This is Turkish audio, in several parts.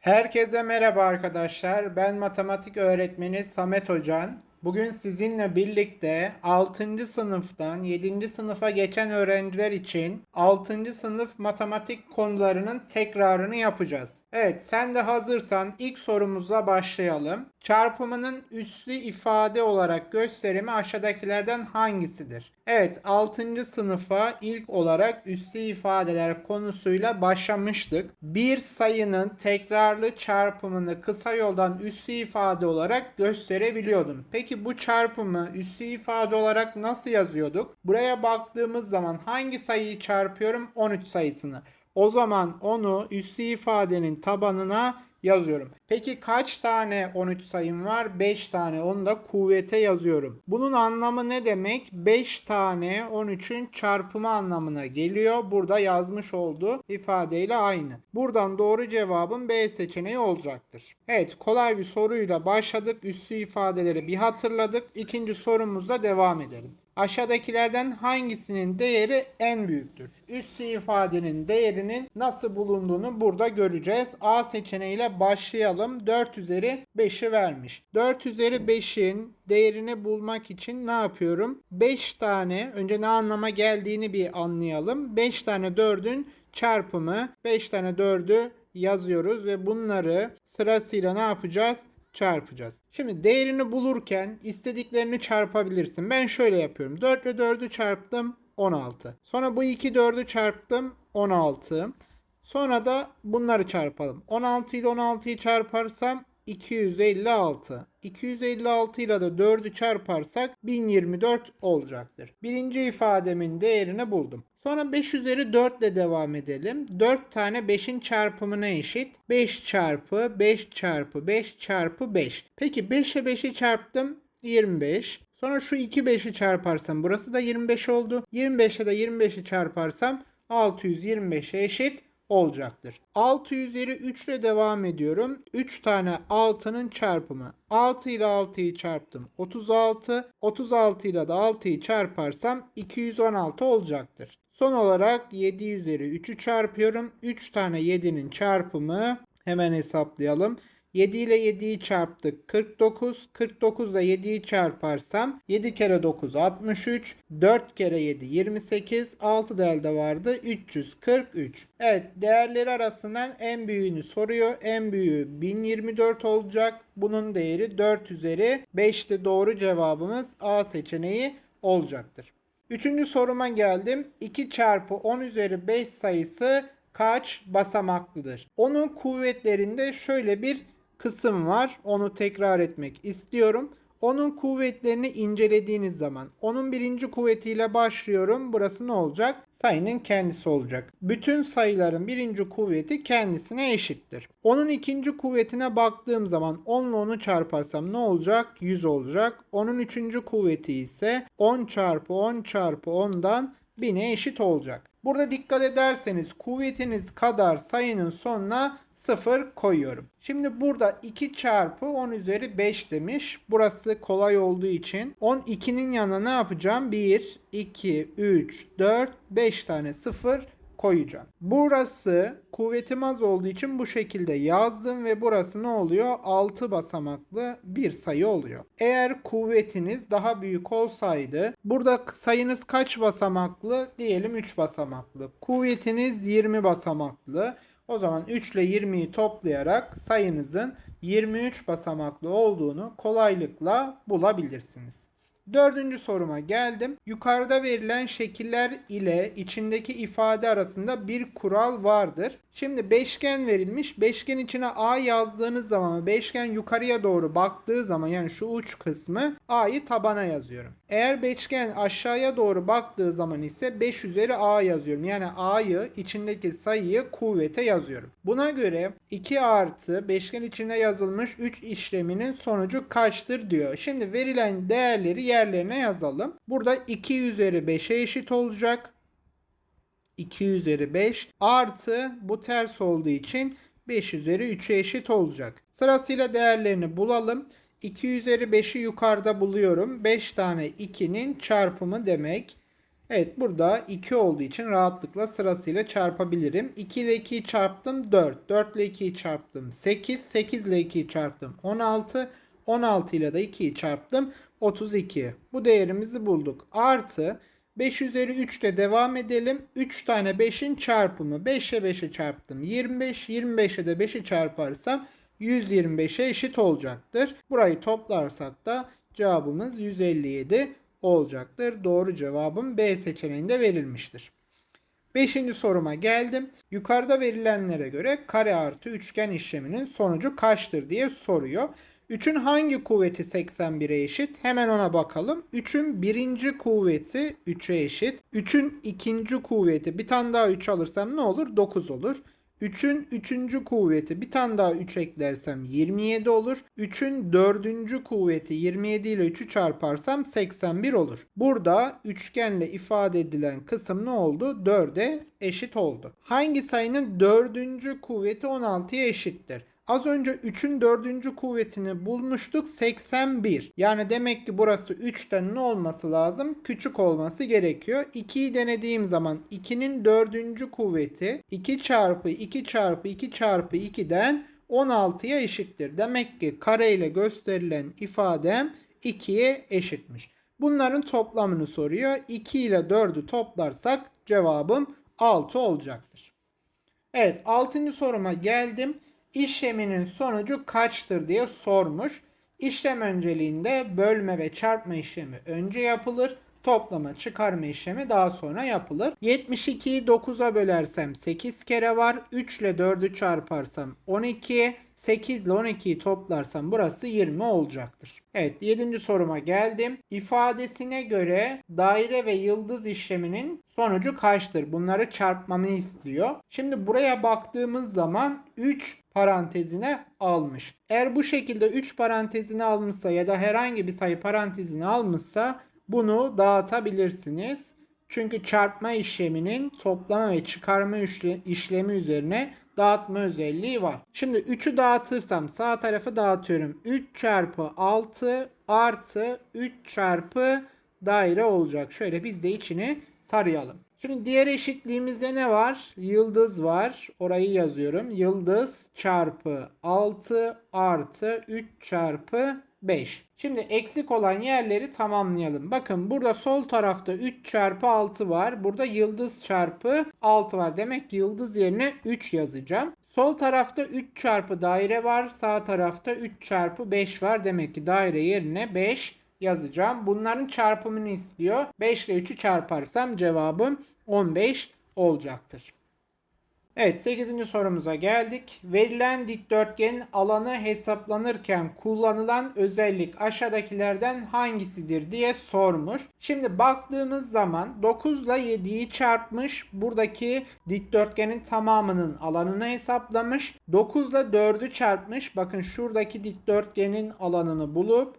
Herkese merhaba arkadaşlar. Ben matematik öğretmeni Samet Hocan. Bugün sizinle birlikte 6. sınıftan 7. sınıfa geçen öğrenciler için 6. sınıf matematik konularının tekrarını yapacağız. Evet, sen de hazırsan ilk sorumuzla başlayalım. Çarpımının üslü ifade olarak gösterimi aşağıdakilerden hangisidir? Evet, 6. sınıfa ilk olarak üslü ifadeler konusuyla başlamıştık. Bir sayının tekrarlı çarpımını kısa yoldan üslü ifade olarak gösterebiliyordum. Peki bu çarpımı üslü ifade olarak nasıl yazıyorduk? Buraya baktığımız zaman hangi sayıyı çarpıyorum? 13 sayısını. O zaman onu üslü ifadenin tabanına yazıyorum. Peki kaç tane 13 sayım var? 5 tane. Onu da kuvvete yazıyorum. Bunun anlamı ne demek? 5 tane 13'ün çarpımı anlamına geliyor. Burada yazmış olduğu ifadeyle aynı. Buradan doğru cevabın B seçeneği olacaktır. Evet kolay bir soruyla başladık. Üslü ifadeleri bir hatırladık. İkinci sorumuzla devam edelim. Aşağıdakilerden hangisinin değeri en büyüktür? Üslü ifadenin değerinin nasıl bulunduğunu burada göreceğiz. A seçeneğiyle başlayalım. 4 üzeri 5'i vermiş. 4 üzeri 5'in değerini bulmak için ne yapıyorum? 5 tane önce ne anlama geldiğini bir anlayalım. 5 tane 4'ün çarpımı 5 tane 4'ü yazıyoruz ve bunları sırasıyla ne yapacağız? çarpacağız. Şimdi değerini bulurken istediklerini çarpabilirsin. Ben şöyle yapıyorum. 4 ile 4'ü çarptım 16. Sonra bu 2 4'ü çarptım 16. Sonra da bunları çarpalım. 16 ile 16'yı çarparsam 256. 256 ile de 4'ü çarparsak 1024 olacaktır. Birinci ifademin değerini buldum. Sonra 5 üzeri 4 ile devam edelim. 4 tane 5'in çarpımına eşit. 5 çarpı 5 çarpı 5 çarpı 5. Peki 5'e 5'i çarptım. 25. Sonra şu 2 5'i çarparsam burası da 25 oldu. 25'e de 25'i çarparsam 625'e eşit olacaktır. 6 üzeri 3 ile devam ediyorum. 3 tane 6'nın çarpımı. 6 ile 6'yı çarptım. 36. 36 ile de 6'yı çarparsam 216 olacaktır. Son olarak 7 üzeri 3'ü çarpıyorum. 3 tane 7'nin çarpımı hemen hesaplayalım. 7 ile 7'yi çarptık 49. 49 ile 7'yi çarparsam 7 kere 9 63. 4 kere 7 28. 6 da vardı 343. Evet değerleri arasından en büyüğünü soruyor. En büyüğü 1024 olacak. Bunun değeri 4 üzeri 5'te doğru cevabımız A seçeneği olacaktır. Üçüncü soruma geldim. 2 çarpı 10 üzeri 5 sayısı kaç basamaklıdır? Onun kuvvetlerinde şöyle bir kısım var. Onu tekrar etmek istiyorum. Onun kuvvetlerini incelediğiniz zaman onun birinci kuvvetiyle başlıyorum. Burası ne olacak? Sayının kendisi olacak. Bütün sayıların birinci kuvveti kendisine eşittir. Onun ikinci kuvvetine baktığım zaman 10 ile 10'u çarparsam ne olacak? 100 olacak. Onun üçüncü kuvveti ise 10 çarpı 10 çarpı 10'dan 1000'e eşit olacak. Burada dikkat ederseniz kuvvetiniz kadar sayının sonuna 0 koyuyorum. Şimdi burada 2 çarpı 10 üzeri 5 demiş. Burası kolay olduğu için 12'nin yanına ne yapacağım? 1, 2, 3, 4, 5 tane 0 koyacağım. Burası kuvvetim az olduğu için bu şekilde yazdım ve burası ne oluyor? 6 basamaklı bir sayı oluyor. Eğer kuvvetiniz daha büyük olsaydı burada sayınız kaç basamaklı? Diyelim 3 basamaklı. Kuvvetiniz 20 basamaklı. O zaman 3 ile 20'yi toplayarak sayınızın 23 basamaklı olduğunu kolaylıkla bulabilirsiniz. Dördüncü soruma geldim. Yukarıda verilen şekiller ile içindeki ifade arasında bir kural vardır. Şimdi beşgen verilmiş. Beşgen içine A yazdığınız zaman beşgen yukarıya doğru baktığı zaman yani şu uç kısmı A'yı tabana yazıyorum. Eğer beşgen aşağıya doğru baktığı zaman ise 5 üzeri A yazıyorum. Yani A'yı içindeki sayıyı kuvvete yazıyorum. Buna göre 2 artı beşgen içinde yazılmış 3 işleminin sonucu kaçtır diyor. Şimdi verilen değerleri yerlerine yazalım. Burada 2 üzeri 5'e eşit olacak. 2 üzeri 5 artı bu ters olduğu için 5 üzeri 3'e eşit olacak. Sırasıyla değerlerini bulalım. 2 üzeri 5'i yukarıda buluyorum. 5 tane 2'nin çarpımı demek. Evet burada 2 olduğu için rahatlıkla sırasıyla çarpabilirim. 2 ile 2'yi çarptım 4. 4 ile 2'yi çarptım 8. 8 ile 2'yi çarptım 16. 16 ile de 2'yi çarptım 32. Bu değerimizi bulduk. Artı 5 üzeri 3 ile devam edelim. 3 tane 5'in çarpımı. 5'e 5'e çarptım. 25. 25'e de 5'i çarparsam 125'e eşit olacaktır. Burayı toplarsak da cevabımız 157 olacaktır. Doğru cevabım B seçeneğinde verilmiştir. Beşinci soruma geldim. Yukarıda verilenlere göre kare artı üçgen işleminin sonucu kaçtır diye soruyor. 3'ün hangi kuvveti 81'e eşit? Hemen ona bakalım. 3'ün birinci kuvveti 3'e eşit. 3'ün ikinci kuvveti bir tane daha 3 alırsam ne olur? 9 olur. 3'ün 3. kuvveti bir tane daha 3 eklersem 27 olur. 3'ün 4. kuvveti 27 ile 3'ü çarparsam 81 olur. Burada üçgenle ifade edilen kısım ne oldu? 4'e eşit oldu. Hangi sayının 4. kuvveti 16'ya eşittir? Az önce 3'ün 4. kuvvetini bulmuştuk 81. Yani demek ki burası 3'ten ne olması lazım? Küçük olması gerekiyor. 2'yi denediğim zaman 2'nin 4. kuvveti 2 çarpı 2 çarpı 2 çarpı 2'den 16'ya eşittir. Demek ki kare ile gösterilen ifadem 2'ye eşitmiş. Bunların toplamını soruyor. 2 ile 4'ü toplarsak cevabım 6 olacaktır. Evet 6. soruma geldim. İşleminin sonucu kaçtır diye sormuş. İşlem önceliğinde bölme ve çarpma işlemi önce yapılır. Toplama çıkarma işlemi daha sonra yapılır. 72'yi 9'a bölersem 8 kere var. 3 ile 4'ü çarparsam 12. 8 ile 12'yi toplarsam burası 20 olacaktır. Evet 7. soruma geldim. İfadesine göre daire ve yıldız işleminin sonucu kaçtır? Bunları çarpmamı istiyor. Şimdi buraya baktığımız zaman 3 parantezine almış. Eğer bu şekilde 3 parantezine almışsa ya da herhangi bir sayı parantezine almışsa bunu dağıtabilirsiniz. Çünkü çarpma işleminin toplama ve çıkarma işlemi üzerine dağıtma özelliği var. Şimdi 3'ü dağıtırsam sağ tarafı dağıtıyorum. 3 çarpı 6 artı 3 çarpı daire olacak. Şöyle biz de içini tarayalım. Şimdi diğer eşitliğimizde ne var? Yıldız var. Orayı yazıyorum. Yıldız çarpı 6 artı 3 çarpı 5. Şimdi eksik olan yerleri tamamlayalım. Bakın burada sol tarafta 3 çarpı 6 var. Burada yıldız çarpı 6 var. Demek ki yıldız yerine 3 yazacağım. Sol tarafta 3 çarpı daire var. Sağ tarafta 3 çarpı 5 var. Demek ki daire yerine 5 yazacağım. Bunların çarpımını istiyor. 5 ile 3'ü çarparsam cevabım 15 olacaktır. Evet 8. sorumuza geldik. Verilen dikdörtgenin alanı hesaplanırken kullanılan özellik aşağıdakilerden hangisidir diye sormuş. Şimdi baktığımız zaman 9 ile 7'yi çarpmış. Buradaki dikdörtgenin tamamının alanını hesaplamış. 9 ile 4'ü çarpmış. Bakın şuradaki dikdörtgenin alanını bulup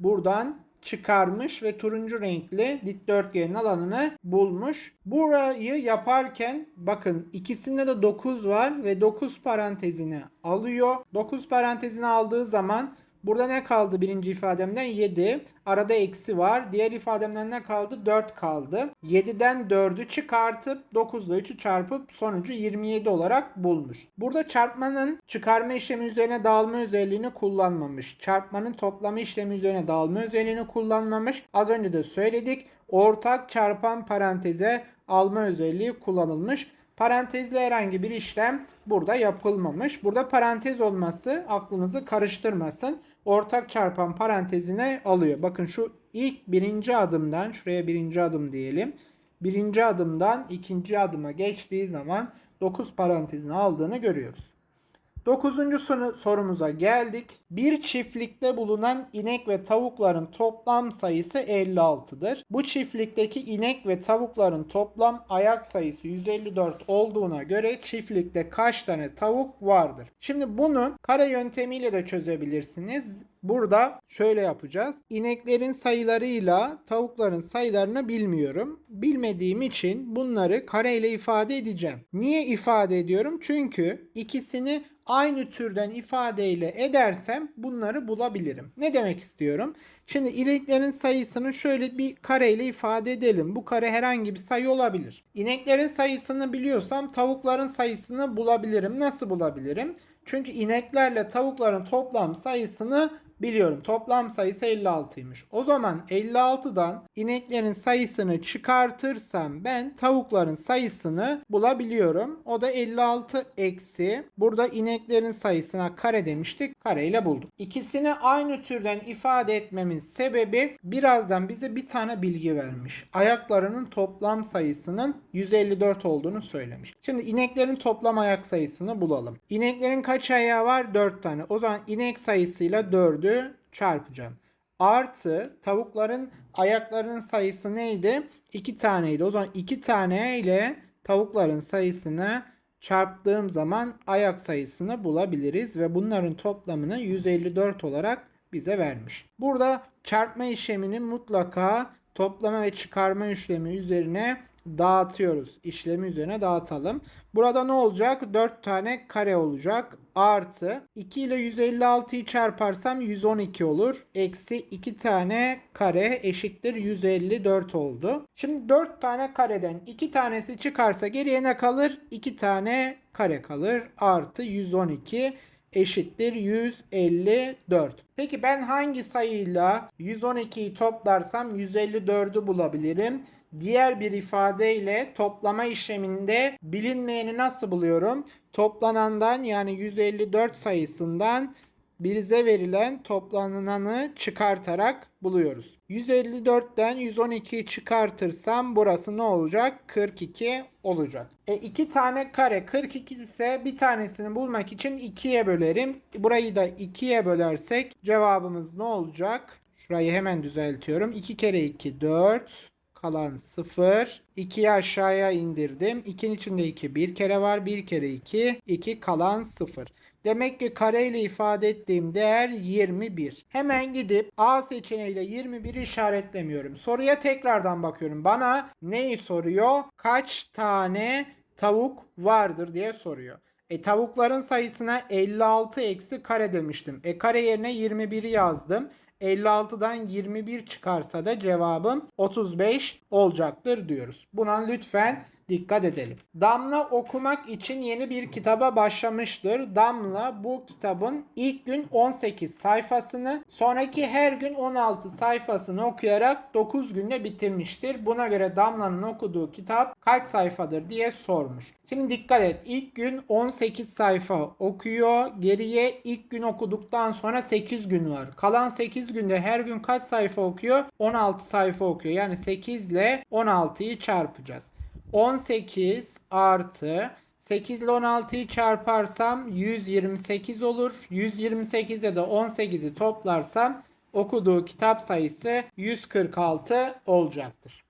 buradan çıkarmış ve turuncu renkli dikdörtgenin alanını bulmuş. Burayı yaparken bakın ikisinde de 9 var ve 9 parantezini alıyor. 9 parantezini aldığı zaman Burada ne kaldı birinci ifademden? 7. Arada eksi var. Diğer ifademden ne kaldı? 4 kaldı. 7'den 4'ü çıkartıp 9 ile 3'ü çarpıp sonucu 27 olarak bulmuş. Burada çarpmanın çıkarma işlemi üzerine dağılma özelliğini kullanmamış. Çarpmanın toplama işlemi üzerine dağılma özelliğini kullanmamış. Az önce de söyledik. Ortak çarpan paranteze alma özelliği kullanılmış. Parantezli herhangi bir işlem burada yapılmamış. Burada parantez olması aklınızı karıştırmasın ortak çarpan parantezine alıyor. Bakın şu ilk birinci adımdan şuraya birinci adım diyelim. Birinci adımdan ikinci adıma geçtiği zaman 9 parantezini aldığını görüyoruz. Dokuzuncu sorumuza geldik. Bir çiftlikte bulunan inek ve tavukların toplam sayısı 56'dır. Bu çiftlikteki inek ve tavukların toplam ayak sayısı 154 olduğuna göre çiftlikte kaç tane tavuk vardır? Şimdi bunu kare yöntemiyle de çözebilirsiniz. Burada şöyle yapacağız. İneklerin sayılarıyla tavukların sayılarını bilmiyorum. Bilmediğim için bunları kareyle ifade edeceğim. Niye ifade ediyorum? Çünkü ikisini aynı türden ifadeyle edersem bunları bulabilirim. Ne demek istiyorum? Şimdi ineklerin sayısını şöyle bir kareyle ifade edelim. Bu kare herhangi bir sayı olabilir. İneklerin sayısını biliyorsam tavukların sayısını bulabilirim. Nasıl bulabilirim? Çünkü ineklerle tavukların toplam sayısını biliyorum. Toplam sayısı 56'ymış. O zaman 56'dan ineklerin sayısını çıkartırsam ben tavukların sayısını bulabiliyorum. O da 56 eksi. Burada ineklerin sayısına kare demiştik. Kareyle bulduk. İkisini aynı türden ifade etmemin sebebi birazdan bize bir tane bilgi vermiş. Ayaklarının toplam sayısının 154 olduğunu söylemiş. Şimdi ineklerin toplam ayak sayısını bulalım. İneklerin kaç ayağı var? 4 tane. O zaman inek sayısıyla 4'ü çarpacağım. Artı tavukların ayaklarının sayısı neydi? 2 taneydi. O zaman 2 tane ile tavukların sayısını çarptığım zaman ayak sayısını bulabiliriz ve bunların toplamını 154 olarak bize vermiş. Burada çarpma işlemini mutlaka toplama ve çıkarma işlemi üzerine dağıtıyoruz. İşlemi üzerine dağıtalım. Burada ne olacak? 4 tane kare olacak. Artı 2 ile 156'yı çarparsam 112 olur. Eksi 2 tane kare eşittir 154 oldu. Şimdi 4 tane kareden 2 tanesi çıkarsa geriye ne kalır? 2 tane kare kalır. Artı 112 eşittir 154. Peki ben hangi sayıyla 112'yi toplarsam 154'ü bulabilirim? Diğer bir ifadeyle toplama işleminde bilinmeyeni nasıl buluyorum? Toplanandan yani 154 sayısından bize verilen toplananı çıkartarak buluyoruz. 154'ten 112'yi çıkartırsam burası ne olacak? 42 olacak. E iki tane kare 42 ise bir tanesini bulmak için 2'ye bölerim. Burayı da 2'ye bölersek cevabımız ne olacak? Şurayı hemen düzeltiyorum. 2 kere 2 4 kalan 0. 2'yi aşağıya indirdim. 2'nin içinde 2 bir kere var. 1 kere 2 2 kalan 0. Demek ki kareyle ifade ettiğim değer 21. Hemen gidip A seçeneğiyle 21'i işaretlemiyorum. Soruya tekrardan bakıyorum. Bana neyi soruyor? Kaç tane tavuk vardır diye soruyor. E tavukların sayısına 56 eksi kare demiştim. E kare yerine 21'i yazdım. 56'dan 21 çıkarsa da cevabım 35 olacaktır diyoruz. Buna lütfen dikkat edelim. Damla okumak için yeni bir kitaba başlamıştır. Damla bu kitabın ilk gün 18 sayfasını, sonraki her gün 16 sayfasını okuyarak 9 günde bitirmiştir. Buna göre Damla'nın okuduğu kitap kaç sayfadır diye sormuş. Şimdi dikkat et. İlk gün 18 sayfa okuyor. Geriye ilk gün okuduktan sonra 8 gün var. Kalan 8 günde her gün kaç sayfa okuyor? 16 sayfa okuyor. Yani 8 ile 16'yı çarpacağız. 18 artı 8 ile 16'yı çarparsam 128 olur. 128'e de 18'i toplarsam okuduğu kitap sayısı 146 olacaktır.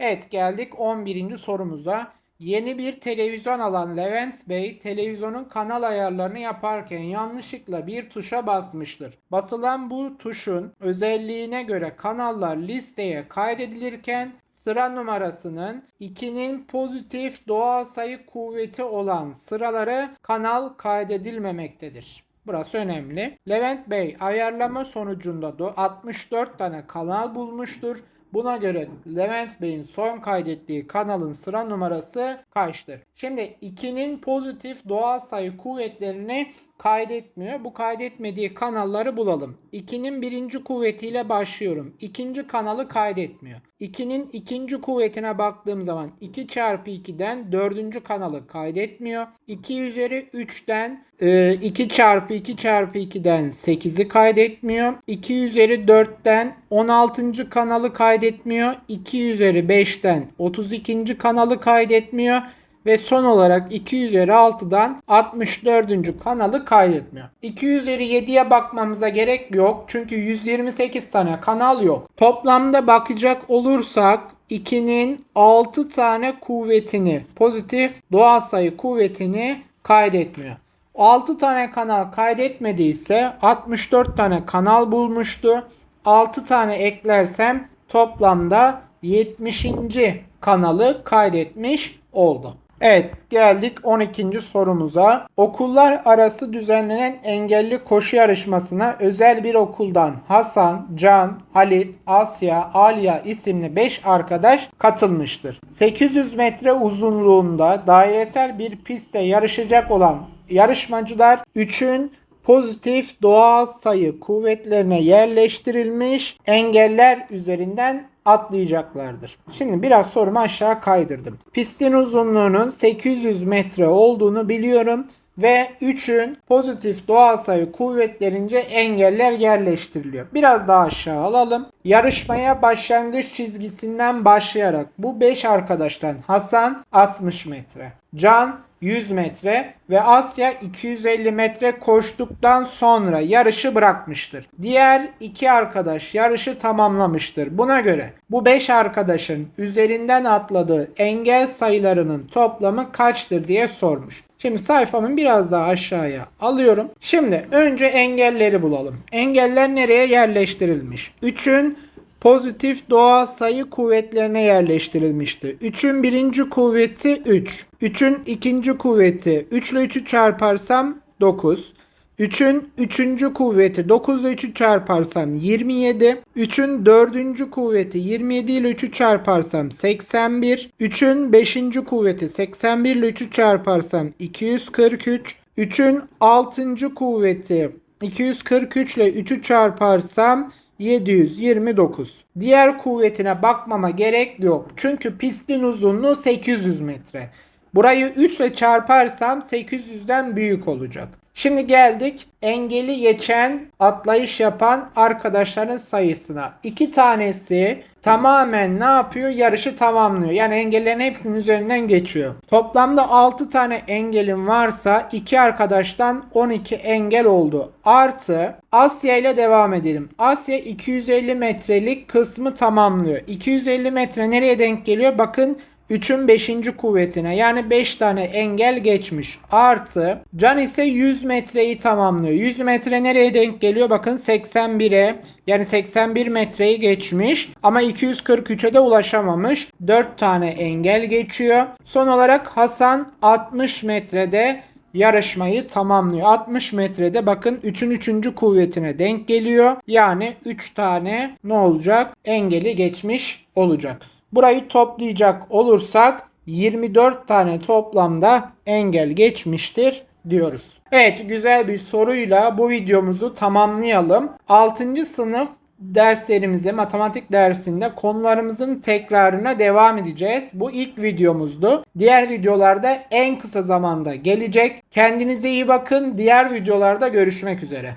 Evet geldik 11. sorumuza. Yeni bir televizyon alan Levent Bey televizyonun kanal ayarlarını yaparken yanlışlıkla bir tuşa basmıştır. Basılan bu tuşun özelliğine göre kanallar listeye kaydedilirken sıra numarasının 2'nin pozitif doğal sayı kuvveti olan sıraları kanal kaydedilmemektedir. Burası önemli. Levent Bey ayarlama sonucunda da 64 tane kanal bulmuştur. Buna göre Levent Bey'in son kaydettiği kanalın sıra numarası kaçtır? Şimdi 2'nin pozitif doğal sayı kuvvetlerini kaydetmiyor. Bu kaydetmediği kanalları bulalım. 2'nin birinci kuvvetiyle başlıyorum. İkinci kanalı kaydetmiyor. 2'nin ikinci kuvvetine baktığım zaman 2 çarpı 2'den dördüncü kanalı kaydetmiyor. 2 üzeri 3'ten 2 çarpı 2 çarpı 2'den 8'i kaydetmiyor. 2 üzeri 4'ten 16. kanalı kaydetmiyor. 2 üzeri 5'ten 32. kanalı kaydetmiyor. Ve son olarak 2 üzeri 6'dan 64. kanalı kaydetmiyor. 2 üzeri 7'ye bakmamıza gerek yok. Çünkü 128 tane kanal yok. Toplamda bakacak olursak 2'nin 6 tane kuvvetini, pozitif doğal sayı kuvvetini kaydetmiyor. 6 tane kanal kaydetmediyse 64 tane kanal bulmuştu. 6 tane eklersem toplamda 70. kanalı kaydetmiş oldu. Evet geldik 12. sorumuza. Okullar arası düzenlenen engelli koşu yarışmasına özel bir okuldan Hasan, Can, Halit, Asya, Aliya isimli 5 arkadaş katılmıştır. 800 metre uzunluğunda dairesel bir pistte yarışacak olan yarışmacılar 3'ün pozitif doğal sayı kuvvetlerine yerleştirilmiş engeller üzerinden atlayacaklardır. Şimdi biraz sorumu aşağı kaydırdım. Pistin uzunluğunun 800 metre olduğunu biliyorum ve 3'ün pozitif doğal sayı kuvvetlerince engeller yerleştiriliyor. Biraz daha aşağı alalım. Yarışmaya başlangıç çizgisinden başlayarak bu 5 arkadaştan Hasan 60 metre, Can 100 metre ve Asya 250 metre koştuktan sonra yarışı bırakmıştır. Diğer iki arkadaş yarışı tamamlamıştır. Buna göre bu 5 arkadaşın üzerinden atladığı engel sayılarının toplamı kaçtır diye sormuş. Şimdi sayfamın biraz daha aşağıya alıyorum. Şimdi önce engelleri bulalım. Engeller nereye yerleştirilmiş? 3'ün pozitif doğal sayı kuvvetlerine yerleştirilmişti. 3'ün birinci kuvveti 3. 3'ün ikinci kuvveti 3 ile 3'ü çarparsam 9. 3'ün 3. kuvveti 9 ile 3'ü çarparsam 27. 3'ün 4. kuvveti 27 ile 3'ü çarparsam 81. 3'ün 5. kuvveti 81 ile 3'ü çarparsam 243. 3'ün 6. kuvveti 243 ile 3'ü çarparsam 729. Diğer kuvvetine bakmama gerek yok. Çünkü pistin uzunluğu 800 metre. Burayı 3 ile çarparsam 800'den büyük olacak. Şimdi geldik engeli geçen atlayış yapan arkadaşların sayısına. İki tanesi tamamen ne yapıyor? Yarışı tamamlıyor. Yani engellerin hepsinin üzerinden geçiyor. Toplamda 6 tane engelim varsa iki arkadaştan 12 engel oldu. Artı Asya ile devam edelim. Asya 250 metrelik kısmı tamamlıyor. 250 metre nereye denk geliyor? Bakın 3'ün 5. kuvvetine yani 5 tane engel geçmiş. Artı Can ise 100 metreyi tamamlıyor. 100 metre nereye denk geliyor? Bakın 81'e yani 81 metreyi geçmiş ama 243'e de ulaşamamış. 4 tane engel geçiyor. Son olarak Hasan 60 metrede yarışmayı tamamlıyor. 60 metrede bakın 3'ün 3. kuvvetine denk geliyor. Yani 3 tane ne olacak? Engeli geçmiş olacak. Burayı toplayacak olursak 24 tane toplamda engel geçmiştir diyoruz. Evet güzel bir soruyla bu videomuzu tamamlayalım. 6. sınıf derslerimize matematik dersinde konularımızın tekrarına devam edeceğiz. Bu ilk videomuzdu. Diğer videolarda en kısa zamanda gelecek. Kendinize iyi bakın. Diğer videolarda görüşmek üzere.